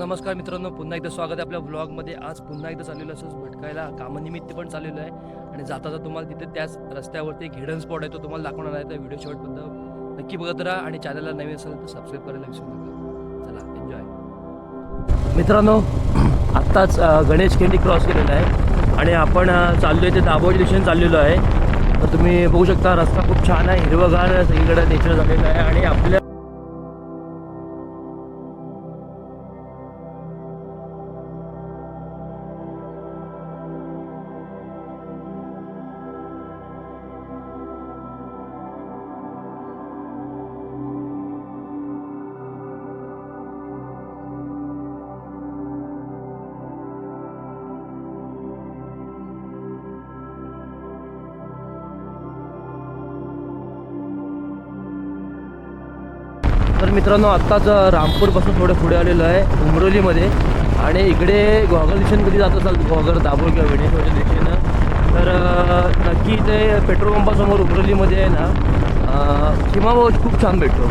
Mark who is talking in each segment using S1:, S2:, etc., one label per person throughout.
S1: नमस्कार मित्रांनो पुन्हा एकदा स्वागत आहे आपल्या ब्लॉगमध्ये आज पुन्हा एकदा चाललेलं असंच भटकायला कामानिमित्त पण चाललेलो आहे. आणि जाता जाता तुम्हाला तिथे त्याच रस्त्यावरती एक हिडन स्पॉट आहे तो तुम्हाला दाखवणार आहे तर व्हिडिओ शेवटपर्यंत नक्की बघत राहा आणि चॅनलला नवीन असेल तर सबस्क्राईब करायला विसरू नका. चला एन्जॉय मित्रांनो आत्ताच गणेश केंडी क्रॉस केलेला आहे. आणि आपण चाललो आहे ते दाभोळी दिशेने चाललेलो आहे. तर तुम्ही बघू शकता रस्ता खूप छान आहे हिरवगार सगळीकडे नेचर झालेलं आहे. आणि आपल्या तर मित्रांनो आत्ताच रामपूरपासून थोडं पुढे आलेलो आहे उमरोलीमध्ये. आणि इकडे घोगर दिशेने कधी जात असाल घोगर दाभोळ किंवा वेणेश्वरच्या दिशेनं तर नक्की ते पेट्रोल पंपासमोर उमरोलीमध्ये आहे ना किमा खूप छान भेटतो.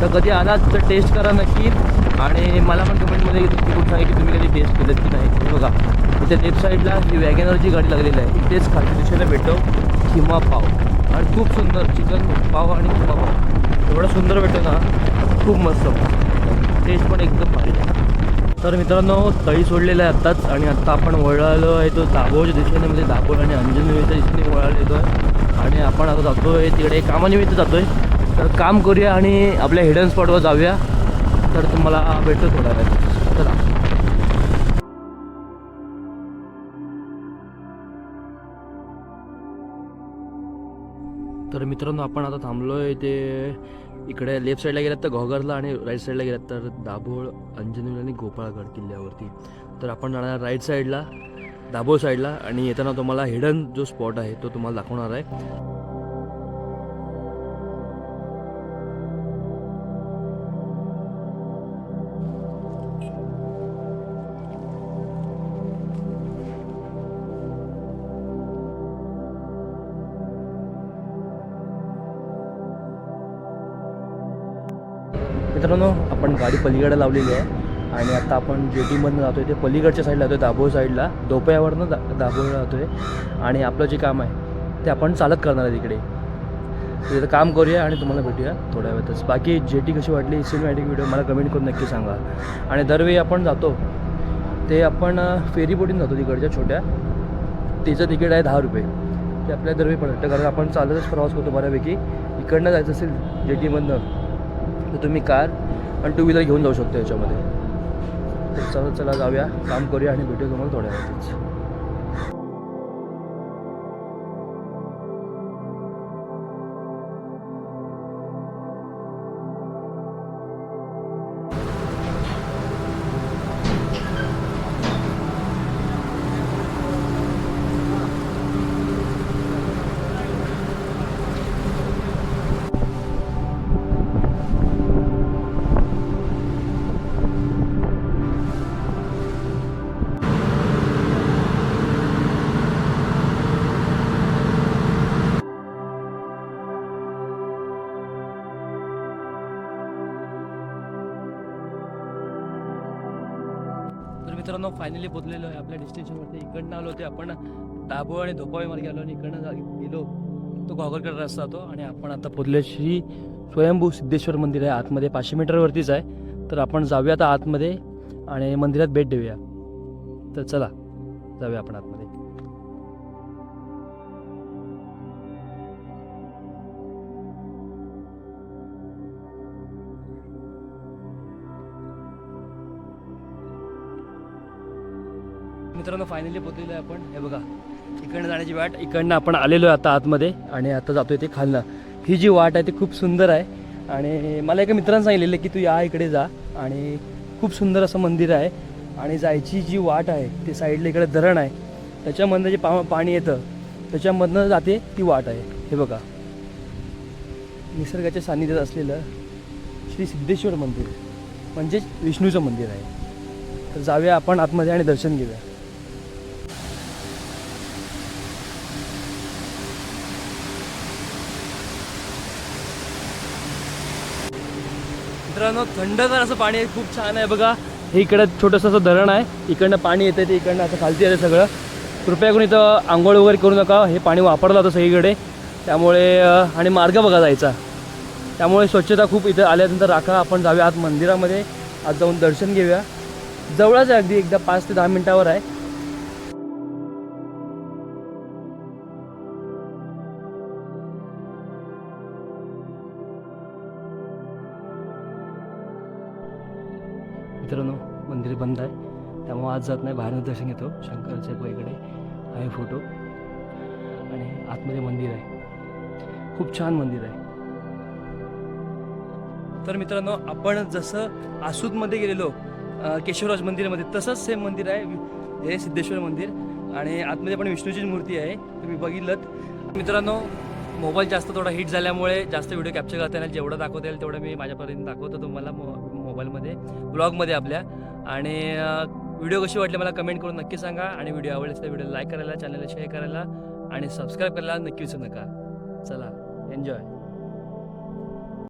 S1: तर कधी आलात तर टेस्ट करा नक्की. आणि मला पण कमेंटमध्ये खूप आहे की तुम्ही कधी टेस्ट केलं की नाही? हे बघा इथे लेफ्ट साईडला जी वॅगनरची गाडी लागलेली आहे इथेच खालच्या दिशेला भेटतो किंवा पाव. आणि खूप सुंदर चिकन पाव आणि किंवा पाव. एवढं सुंदर भेटतो ना खूप मस्त. टेस्ट पण एकदम भारी आहे. तर मित्रांनो तळी सोडलेलं आहे आत्ताच आणि आत्ता आपण वळालो आहे तो दाभोळच्या दिशेने म्हणजे दाभोळ आणि अंजनवेच्या दिशेने वळालो येतो आहे आणि आपण आता जातो आहे तिकडे कामानिमित्त जातो आहे तर काम करूया आणि आपल्या हिडन स्पॉटवर जाऊया. तर तुम्हाला भेटतो थोडा वेळ चला. तर मित्रांनो आपण आता थांबलो आहे ते इकडे लेफ्ट साईडला गेलात तर घोगरला आणि राईट साईडला गेलात तर दाभोळ अंजनी आणि गोपाळगड किल्ल्यावरती. तर आपण जाणार राईट साईडला दाभोळ साईडला आणि येताना तुम्हाला हिडन जो स्पॉट आहे तो तुम्हाला दाखवणार आहे. मित्रांनो आपण गाडी पलीकडे लावलेली आहे. आणि आता आपण जेटीमधनं जातो आहे ते पलीकडच्या साईडला जातो आहे दाभोळ साईडला दोपयावरनं दा दाभोळ जातो आहे आणि आपलं जे काम आहे ते आपण चालत करणार आहे तिकडे. तिथं काम करूया आणि तुम्हाला भेटूया थोड्या वेळातच. बाकी जेटी कशी वाटली सिनेमॅटिक व्हिडिओ मला कमेंट करून नक्की सांगा. आणि दरवेळी आपण जातो ते आपण फेरीबोटीन जातो तिकडच्या छोट्या. तिचं तिकीट आहे दहा रुपये. ते आपल्या दरवेळी पडतं कारण आपण चालतच प्रवास करतो बऱ्यापैकी. इकडनं जायचं असेल जेटीमधनं तर तुम्ही कार आणि टू व्हीलर घेऊन जाऊ शकतो याच्यामध्ये. तर चला चला जाऊया काम करूया आणि भेटूया तुम्हाला थोड्या वेळातच. मित्रांनो फायनली पोचलेलो आहे आपल्या डेस्टिनेशनवरती इकडनं आलो होते आपण दाबो आणि धोपाळे मार्गे आलो आणि इकडनं जा- गेलो. तो घागरकडे रस्ता जातो आणि आपण आता पोचले श्री स्वयंभू सिद्धेश्वर मंदिर आहे. आतमध्ये पाचशे मीटरवरतीच आहे. तर आपण जाऊया आता आतमध्ये आणि मंदिरात भेट देऊया. तर चला जाऊया आपण आतमध्ये. मित्रांनो फायनली पोचलेलो आहे आपण. हे बघा इकडनं जाण्याची वाट इकडनं आपण आलेलो आहे आता आतमध्ये आणि आता जातोय ते खालनं. ही जी वाट आहे ती खूप सुंदर आहे आणि मला एका मित्रानं सांगितलेलं की तू या इकडे जा आणि खूप सुंदर असं मंदिर आहे आणि जायची जी वाट आहे ते साईडला इकडे धरण आहे त्याच्यामधनं जे पा पाणी येतं त्याच्यामधनं जाते ती वाट आहे. हे बघा निसर्गाच्या सान्निध्यात असलेलं श्री सिद्धेश्वर मंदिर म्हणजेच विष्णूचं मंदिर आहे. तर जाऊया आपण आतमध्ये आणि दर्शन घेऊया. मित्रांनो थंडगार असं पाणी आहे खूप छान आहे. बघा हे इकडं छोटंसं असं धरण आहे. इकडनं पाणी येतं ते इकडनं असं खालती येतं सगळं. कृपया करून इथं आंघोळ वगैरे करू नका. हे पाणी वापरलं जातं सगळीकडे. त्यामुळे आणि मार्ग बघा जायचा. त्यामुळे स्वच्छता खूप इथं आल्यानंतर राखा आपण जाऊया आत मंदिरामध्ये. आज जाऊन दर्शन घेऊया. जवळच आहे अगदी एकदा पाच ते दहा मिनटावर आहे. मित्रांनो मंदिर बंद आहे. त्यामुळे आज जात नाही बाहेरनं दर्शन घेतो. शंकरच्या इकडे आहे फोटो. आणि आतमध्ये मंदिर आहे. खूप छान मंदिर आहे. तर मित्रांनो आपण जसं आसूदमध्ये गेलेलो केशवराज मंदिरामध्ये तसंच सेम मंदिर आहे हे सिद्धेश्वर मंदिर. आणि आतमध्ये पण विष्णूची मूर्ती आहे. तुम्ही बघितलं मित्रांनो मोबाईल जास्त थोडा हिट झाल्यामुळे जास्त व्हिडिओ कॅप्चर करता येईल जेवढं दाखवता येईल तेवढं मी माझ्यापर्यंत दाखवतो तुम्हाला. मोबाईलमध्ये ब्लॉगमध्ये आपल्या. आणि व्हिडिओ कशी वाटली मला कमेंट करून नक्की सांगा. आणि व्हिडिओ आवडले तर व्हिडिओ लाईक करायला चॅनलला शेअर करायला आणि सबस्क्राईब करायला नक्की विसरू नका. चला एन्जॉय.